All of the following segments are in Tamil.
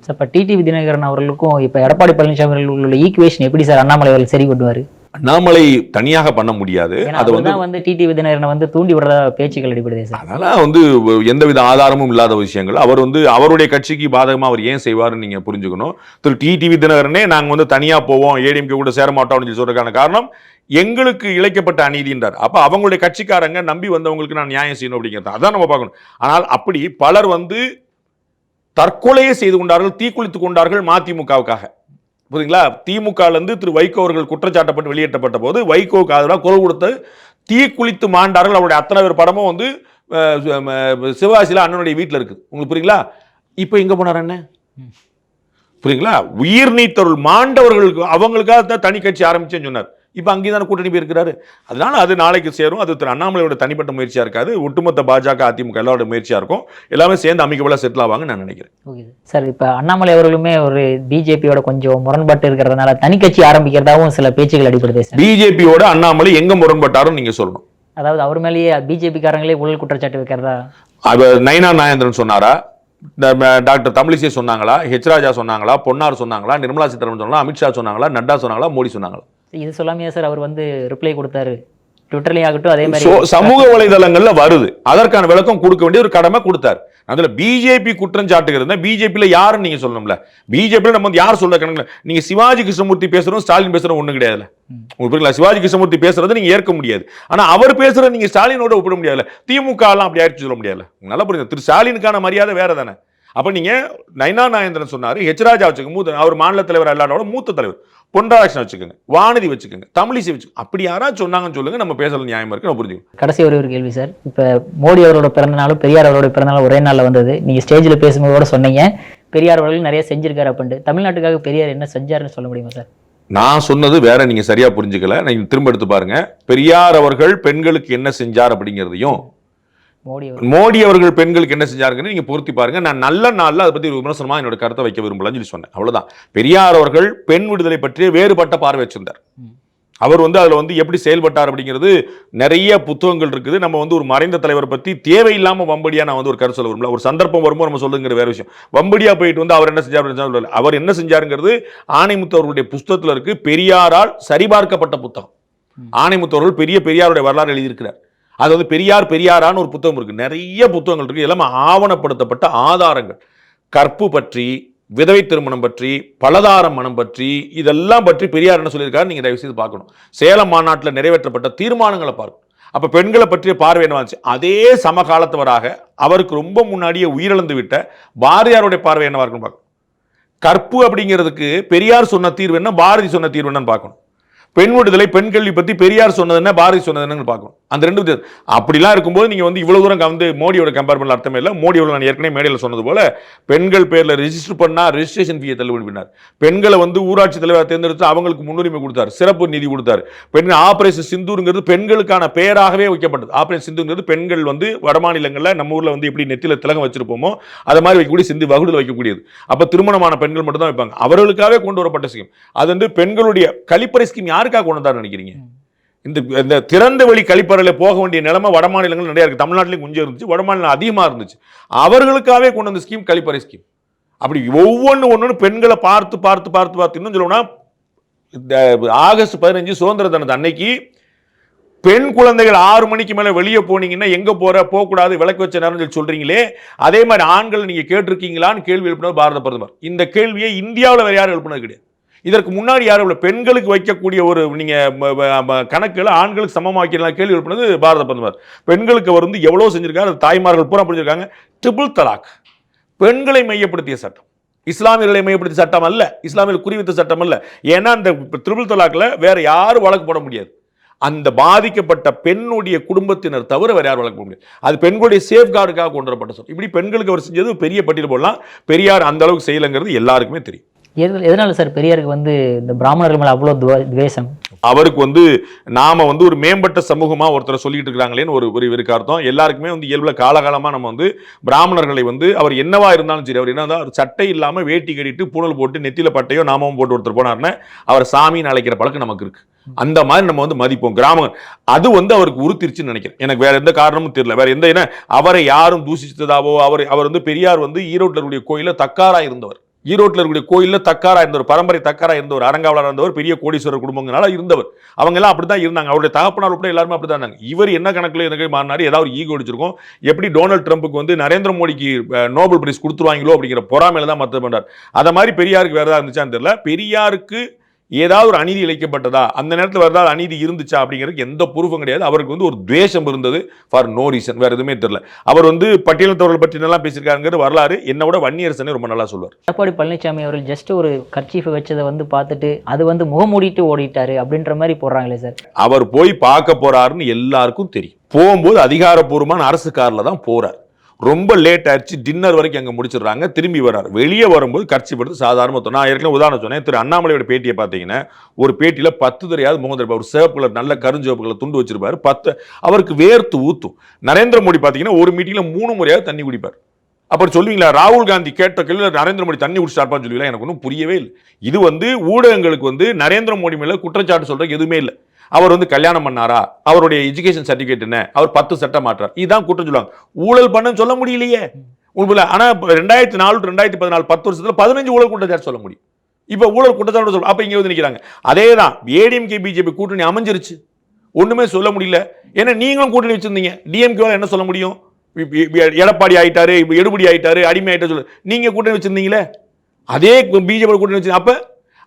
சார் இப்போ டிடிவி தினகரன் அவர்களுக்கும் இப்போ எடப்பாடி பழனிசாமி அவர்கள் உள்ள ஈக்குவேஷன் எப்படி சார் அண்ணாமலை அவர்கள் சரி கொண்டு வாரு அண்ணாமலை தனியாக பண்ண முடியாது. அது வந்து வந்து டிடிவி தினகரனை வந்து தூண்டி விடுறதா பேச்சுக்கள் அடிப்படுதே சார் அதெல்லாம் வந்து எந்தவித ஆதாரமும் இல்லாத விஷயங்கள். அவர் வந்து அவருடைய கட்சிக்கு பாதகமா அவர் ஏன் செய்வாருன்னு நீங்க புரிஞ்சுக்கணும். திரு டிடிவி தினகரனே நாங்க வந்து தனியா போவோம் ஏடிஎம்கே கூட சேர மாட்டோம்னு சொல்லி சொல்றதுக்கான காரணம் எங்களுக்கு இழைக்கப்பட்ட அநீதின்றார். அப்ப அவங்களுடைய கட்சிக்காரங்க நம்பி வந்தவங்களுக்கு நான் நியாயம் செய்யணும் அப்படிங்கிறது அதான் நம்ம பார்க்கணும். ஆனால் அப்படி பலர் வந்து தற்கொலையே செய்து கொண்டார்கள் தீக்குளித்துக் கொண்டார்கள் மதிமுகவுக்காக. புரியுங்களா திமுகலேருந்து திரு வைகோ அவர்கள் குற்றச்சாட்டப்பட்டு வெளியேற்றப்பட்ட போது வைகோவுக்கு ஆதரவாக குரல் கொடுத்து தீக்குளித்து மாண்டார்கள். அவருடைய அத்தனை பேர் படமும் வந்து அஹ், சிவகாசியில் அண்ணனுடைய வீட்டில் இருக்குது உங்களுக்கு புரியுங்களா இப்போ எங்கே போனார் அண்ணன்? புரியுங்களா உயிர் நீத்தருள் மாண்டவர்களுக்கு அவங்களுக்காக தான் தனி கட்சி ஆரம்பிச்சேன்னு சொன்னார். இப்போ அங்கே தானே கூட்டணி போயிருக்கிறாரு. அதனால அது நாளைக்கு சேரும். அது திரு அண்ணாமலையோட தனிப்பட்ட முயற்சியாக இருக்காது. ஒட்டுமொத்த பாஜக அதிமுக எல்லாரோட முயற்சியாக இருக்கும். எல்லாமே சேர்ந்து அமைக்கபல செட்டில் ஆவாங்கன்னு நான் நினைக்கிறேன். Okay sir. இப்போ அண்ணாமலை அவர்களுமே ஒரு பிஜேபியோட கொஞ்சம் முரண்பாட்டு இருக்கிறதுனால தனி கட்சி ஆரம்பிக்கிறதாவும் சில பேச்சுகள் அடிப்படுதே பிஜேபியோட அண்ணாமலை எங்க முரண்பட்டாருன்னு நீங்க சொல்லணும். அதாவது அவர் மேலேயே பிஜேபி காரங்களே ஊழல் குற்றச்சாட்டு வைக்கிறதா? அவர் நயினா நாயந்திரன் சொன்னாரா? டாக்டர் தமிழிசை சொன்னாங்களா? ஹெச் ராஜா சொன்னாங்களா? பொன்னார் சொன்னாங்களா? நிர்மலா சீதாராமன் சொன்னாங்களா? அமித்ஷா சொன்னாங்களா? நட்டா சொன்னாங்களா? மோடி சொன்னாங்களா? இது சொல்லாமையா சார்? அவர் வந்து ரிப்ளை கொடுத்தாரு. ட்விட்டர்லயும் ஆகட்டும் அதே மாதிரி சமூக வலைதளங்கள்ல வருது. அதற்கான விளக்கம் கொடுக்க வேண்டிய ஒரு கடமை கொடுத்தாரு. அதுல பிஜேபி குற்றம் சாட்டுகிறது பிஜேபியில யாருன்னு நீங்க சொல்லணும்ல? பிஜேபியில நம்ம வந்து யார் சொல்ல கணக்கு நீங்க சிவாஜி கிருஷ்ணமூர்த்தி பேசுறோம் ஸ்டாலின் பேசுறோம் ஒண்ணு கிடையாதுல ம். உங்களுக்கு சிவாஜி கிருஷ்ணமூர்த்தி பேசுறதை நீங்க ஏற்க முடியாது. ஆனா அவர் பேசுறத நீங்க ஸ்டாலினோட ஒப்பிட முடியாதுல திமுக எல்லாம் அப்படி ஆயிடுச்சு சொல்ல முடியாது நல்லா புரியுது திரு ஸ்டாலினுக்கான மரியாதை வேற தானே அப்ப நீங்க நயனா நாயந்திரன் சொன்னாரு ஹெச் ராஜா வச்சுக்கோங்க மூத்த அவர் மாநில தலைவர் எல்லாரோட மூத்த தலைவர். பொன்ராதாகிருஷ்ணன் வச்சுக்கோங்க வானதி வச்சுக்கோங்க தமிழிசை வச்சுக்கோங்க. அப்படி யாராவது சொன்னாங்கன்னு சொல்லுங்க நம்ம பேசல நியாயமா இருக்கு நான் புரிஞ்சுக்கணும் கடைசி ஒரே ஒரு கேள்வி சார். இப்போ மோடி அவரோட பிறந்த நாளும் பெரியார் அவரோட பிறந்த ஒரே நாளில் வந்தது. நீங்கள் ஸ்டேஜில் பேசும்போது கூட சொன்னீங்க. பெரியார் அவர்கள் நிறைய செஞ்சிருக்காரு அப்படின்ட்டு. தமிழ்நாட்டுக்காக பெரியார் என்ன செஞ்சாருன்னு சொல்ல முடியுமா சார்? நான் சொன்னது வேற நீங்க சரியா புரிஞ்சுக்கல. நீங்க திரும்ப எடுத்து பாருங்க. பெரியார் அவர்கள் பெண்களுக்கு என்ன செஞ்சார் அப்படிங்கிறதையும் மோடி மோடி அவர்கள் பெண்களுக்கு என்ன செஞ்சாருங்கன்னு நீங்க பொருத்தி பாருங்க. நான் நல்ல நாள்ல அதை பத்தி ஒரு விமர்சனமா என்னோட கருத்தை வைக்க விரும்பலன்னு சொல்லி சொன்னேன். அவ்வளவுதான். பெரியார் அவர்கள் பெண் விடுதலை பற்றிய வேறுபட்ட பார்வை வச்சிருந்தார். அவர் வந்து அதுல வந்து எப்படி செயல்பட்டார் அப்படிங்கிறது நிறைய புத்தகங்கள் இருக்குது. நம்ம வந்து ஒரு மறைந்த தலைவரை பத்தி தேவையில்லாம வம்படியா நான் வந்து ஒரு கருத்து சொல்ல விரும்பல. ஒரு சந்தர்ப்பம் வரும்போது நம்ம சொல்லுங்கிற வேற விஷயம். வம்படியா போயிட்டு வந்து அவர் என்ன செஞ்சார் சொல்லல. அவர் என்ன செஞ்சாருங்கிறது ஆணைமுத்து அவர்களுடைய புஸ்தகத்துல இருக்கு. பெரியாரால் சரிபார்க்கப்பட்ட புத்தகம். ஆணைமுத்து அவர்கள் பெரிய பெரியாருடைய வரலாறு எழுதியிருக்கிறார். அது வந்து பெரியார் பெரியாரான்னு ஒரு புத்தகம் இருக்குது நிறைய புத்தகங்கள் இருக்குது எல்லாமே ஆவணப்படுத்தப்பட்ட ஆதாரங்கள். கற்பு பற்றி விதவை திருமணம் பற்றி பலதார மனம் பற்றி இதெல்லாம் பற்றி பெரியார் என்ன சொல்லியிருக்காரு? நீங்கள் தயவு செய்து பார்க்கணும். சேலம் மாநாட்டில் நிறைவேற்றப்பட்ட தீர்மானங்களை பார்க்கணும். அப்போ பெண்களை பற்றிய பார்வை என்ன இருந்துச்சு அதே சமகாலத்தவராக அவருக்கு ரொம்ப முன்னாடியே உயிரிழந்து விட்ட பாரதியாருடைய பார்வை என்னவா இருக்குன்னு பார்க்கணும். கற்பு அப்படிங்கிறதுக்கு பெரியார் சொன்ன தீர்வு என்ன? பாரதி சொன்ன தீர்வு என்னன்னு பார்க்கணும். பெண் விடுதலை பெண் கல்வி பற்றி பெரியார் சொன்னது என்ன? பாரதி சொன்னது என்னன்னு பார்க்கணும். அந்த ரெண்டு வித்தியாசம். அப்படிலாம் இருக்கும்போது நீங்கள் வந்து இவ்வளோ தூரம் வந்து மோடியோட கம்பேர் பண்ணல அர்த்தமே இல்லை. மோடியோட நான் ஏற்கனவே மேடையில் சொன்னது போல பெண்கள் பேரில் ரிஜிஸ்டர் பண்ணா ரிஜிஸ்ட்ரேஷன் ஃபீயை தள்ளுபடி பண்ணார் பெண்களை வந்து ஊராட்சி தலைவராக தேர்ந்தெடுத்து அவங்களுக்கு முன்னுரிமை கொடுத்தார். சிறப்பு நிதி கொடுத்தார். பெண் ஆபரேஷன் சிந்தூருங்கிறது பெண்களுக்கான பெயராகவே வைக்கப்பட்டது. ஆபரேஷன் சிந்துங்கிறது பெண்கள் வந்து வடமாநிலங்களில் நம்ம ஊரில் வந்து எப்படி நெத்தியில் திலகம் வச்சிருப்போமோ அதை மாதிரி வைக்கக்கூடிய சிந்து வகுடில் வைக்கக்கூடியது. அப்போ திருமணமான பெண்கள் மட்டும் தான் வைப்பாங்க. அவர்களுக்காகவே கொண்டு வரப்பட்ட ஸ்கீம் அது வந்து பெண்களுடைய கழிப்பறை ஸ்கீம் யாருக்காக கொண்டு வந்தாருன்னு நினைக்கிறீங்க? இந்த இந்த திறந்த வெளி கழிப்பறையில் போக வேண்டிய நிலைமை வட மாநிலங்கள் நிறையா இருக்குது தமிழ்நாட்டிலையும் கொஞ்சம் இருந்துச்சு வட மாநிலம் அதிகமாக இருந்துச்சு. அவர்களுக்காகவே கொண்டு வந்த ஸ்கீம் கழிப்பறை ஸ்கீம் அப்படி ஒவ்வொன்று ஒன்று பெண்களை பார்த்து பார்த்து பார்த்து பார்த்து இன்னும் சொல்லணும்னா இந்த ஆகஸ்ட் பதினஞ்சு சுதந்திர தினத்து அன்னைக்கு பெண் குழந்தைகள் ஆறு மணிக்கு மேலே வெளியே போனீங்கன்னா எங்கே போகிற போகக்கூடாது விளக்கு வச்ச நேரம் சொல்லி சொல்கிறீங்களே அதே மாதிரி ஆண்கள் நீங்கள் கேட்டிருக்கீங்களான்னு கேள்வி எழுப்பினது பாரத பிரதமர். இந்த கேள்வியை இந்தியாவில் வேறு யாரும் எழுப்பினது கிடையாது. இதற்கு முன்னாடி யாரும் இல்லை பெண்களுக்கு வைக்கக்கூடிய ஒரு நீங்கள் கணக்கில் ஆண்களுக்கு சமமாக்கலாம் கேள்வி எழுப்பினது பாரத பிரதமர். பெண்களுக்கு அவர் வந்து எவ்வளோ செஞ்சிருக்காரு அது தாய்மார்கள் பூரா புரிஞ்சிருக்காங்க. ட்ரிபிள் தலாக் பெண்களை மையப்படுத்திய சட்டம். இஸ்லாமியர்களை மையப்படுத்திய சட்டம் அல்ல. இஸ்லாமியர்கள் குறிவித்த சட்டம் அல்ல. ஏன்னா அந்த ட்ரிபிள் தலாக்கில் வேறு யாரும் வழக்கு போட முடியாது. அந்த பாதிக்கப்பட்ட பெண்ணுடைய குடும்பத்தினர் தவிர வேறு யார் வழக்கு போட முடியாது. அது பெண்களுடைய சேஃப்கார்டுக்காக கொண்டு வரப்பட்ட சொல் இப்படி பெண்களுக்கு அவர் செஞ்சது பெரிய பட்டியல் போடலாம். பெரியார் அந்த அளவுக்கு செய்யலைங்கிறது எல்லாருக்குமே தெரியும். எது எதனால சார் பெரியாருக்கு வந்து இந்த பிராமணர்கள் மேலே அவ்வளோ துவேஷம்? அவருக்கு வந்து நாம வந்து ஒரு மேம்பட்ட சமூகமா ஒருத்தரை சொல்லிட்டு இருக்காங்களேன்னு ஒரு ஒரு அர்த்தம். எல்லாருக்குமே வந்து இயல்புல காலகாலமா நம்ம வந்து பிராமணர்களை வந்து அவர் என்னவா இருந்தாலும் சரி அவர் என்ன அவர் சட்டை இல்லாம வேட்டி கட்டிட்டு பூணல் போட்டு நெத்தியில பட்டையோ நாமமும் போட்டு ஒருத்தர் போனார்னா அவர் சாமின்னு அழைக்கிற பழக்கம் நமக்கு இருக்கு. அந்த மாதிரி நம்ம வந்து மதிப்போம். கிராம அது வந்து அவருக்கு உறுத்திருச்சுன்னு நினைக்கிறேன். எனக்கு வேற எந்த காரணமும் தெரியல. வேற எந்த ஏன்னா அவரை யாரும் தூஷித்ததாவோ அவர் அவர் வந்து பெரியார் வந்து ஈரோட்டில் கோயில தக்காரா இருந்தவர். ஈரோட்டில் இருக்கக்கூடிய கோயிலில் தக்காரா இருந்தவர் பரம்பரை தக்காரா இருந்தவர் அரங்காவலர் இருந்தவர் பெரிய கோடீஸ்வரர் குடும்பங்களால இருந்தவர். அவங்க எல்லாம் அப்படி தான் இருந்தாங்க. அவருடைய தகப்பனார் உட்பட எல்லாருமே அப்படி தான் இருந்தாங்க. இவர் என்ன கணக்கில் எனக்கு மாறினார்? ஏதாவது ஒரு ஈகோ அடிச்சிருக்கோம். எப்படி டொனால்டு ட்ரம்ப்புக்கு வந்து நரேந்திர மோடிக்கு நோபல் பிரைஸ் கொடுத்துருவாங்களோ அப்படிங்கிற பொறாமையில தான் மற்ற பண்ணார் அதை மாதிரி பெரியாருக்கு வேறு ஏதாவது இருந்துச்சான்னு தெரியல. பெரியாருக்கு ஏதாவது ஒரு அநீதி இழைக்கப்பட்டதா? அந்த நேரத்தில் ஏதாவது அநீதி இருந்துச்சா? அப்படிங்கிறதுக்கு எந்த ப்ரூஃபும் கிடையாது. அவருக்கு வந்து ஒரு துவேஷம் இருந்தது ஃபார் நோ ரீசன் வேற எதுவுமே தெரியல. அவர் வந்து பட்டியலத்தவர்கள் பற்றி நல்லா பேசியிருக்காருங்கிறது வரலாறு. என்னை விட வன்னியரசனே ரொம்ப நல்லா சொல்லுவார். எடப்பாடி பழனிசாமி அவர்கள் ஜஸ்ட் ஒரு கர்ச்சீஃபை வச்சதை வந்து பார்த்துட்டு அது வந்து முகமூடிட்டு ஓடிட்டாரு அப்படின்ற மாதிரி போடுறாங்களே சார் அவர் போய் பார்க்க போறாருன்னு எல்லாருக்கும் தெரியும். போகும்போது அதிகாரப்பூர்வமான அரசு கார்ல தான் போறார். ரொம்ப லேட் ஆயிடுச்சு டின்னர் வரைக்கும் அங்கே முடிச்சிடுறாங்க. திரும்பி வர்றார். வெளியே வரும்போது கட்சி படுத்து சாதாரண நான் ஏற்கனவே உதாரணம் சொன்னேன். திரு அண்ணாமலையோட பேட்டியை பார்த்தீங்கன்னா ஒரு பேட்டியில் பத்து தெரியாது முகம் தெரியாது ஒரு சிவப்பு கலர் நல்ல கருஞ்சிவப்பு கலர் துண்டு வச்சிருப்பார். பத்து அவருக்கு வேர்த்து ஊத்தும். நரேந்திர மோடி பார்த்தீங்கன்னா ஒரு மீட்டிங்கில் மூணு முறையாவது தண்ணி குடிப்பார். அப்புறம் சொல்லுவீங்களா? ராகுல் காந்தி கேட்ட கேள்வி நரேந்திர மோடி தண்ணி குடிச்சார்ப்பான்னு சொல்லுவீங்களா? எனக்கு ஒன்றும் புரியவே இல்லை. இது வந்து ஊடகங்களுக்கு வந்து நரேந்திர மோடி மேலே குற்றச்சாட்டு சொல்கிறதுக்கு எதுவுமே இல்லை. அவர் வந்து கல்யாணம் பண்ணாரா? அவருடைய எஜுகேஷன் சர்டிஃபிகேட் என்ன? அவர் பத்து சட்டம் மாற்றார். இதுதான் குற்றம் சொல்லுவாங்க. ஊழல் பண்ணன்னு சொல்ல முடியலையே. உண்மையில ஆனால் இப்ப ரெண்டாயிரத்தி நாலு ரெண்டாயிரத்தி பதினாலு பத்து வருஷத்தில் பதினஞ்சு ஊழல் குற்றச்சாட்டு சொல்ல முடியும். இப்போ ஊழல் குற்றச்சாட்டு சொல்ல அப்போ இங்கே வந்து நிற்கிறாங்க அதே தான் ஏடிஎம்கே பிஜேபி கூட்டணி அமைஞ்சிருச்சு. ஒன்றுமே சொல்ல முடியல. ஏன்னா நீங்களும் கூட்டணி வச்சிருந்தீங்க. டிஎம்கேவில் என்ன சொல்ல முடியும்? எடப்பாடி ஆகிட்டாரு எடுபடி ஆகிட்டாரு அடிமை ஆகிட்டாரு சொல்லு நீங்கள் கூட்டணி வச்சிருந்தீங்களே? அதே பிஜேபி கூட்டணி வச்சு அப்போ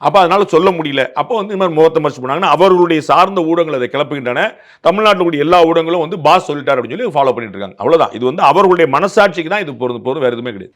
அப்போ அதனால் சொல்ல முடியல. அப்போ வந்து இந்த மாதிரி முகத்தை மறைச்சு பண்ணாங்கன்னா அவர்களுடைய சார்ந்த ஊடகங்கள் அதை கிளப்புகின்றன. தமிழ்நாட்டில் கூடிய எல்லா ஊடகங்களும் வந்து பாஸ் சொல்லிட்டார் அப்படின்னு சொல்லி ஃபாலோ பண்ணிட்டு இருக்காங்க. அவ்வளோதான் இது வந்து அவர்களுடைய மனசாட்சிக்கு தான் இது பொருந்தும் போதும் வேறு எதுவுமே கிடையாது.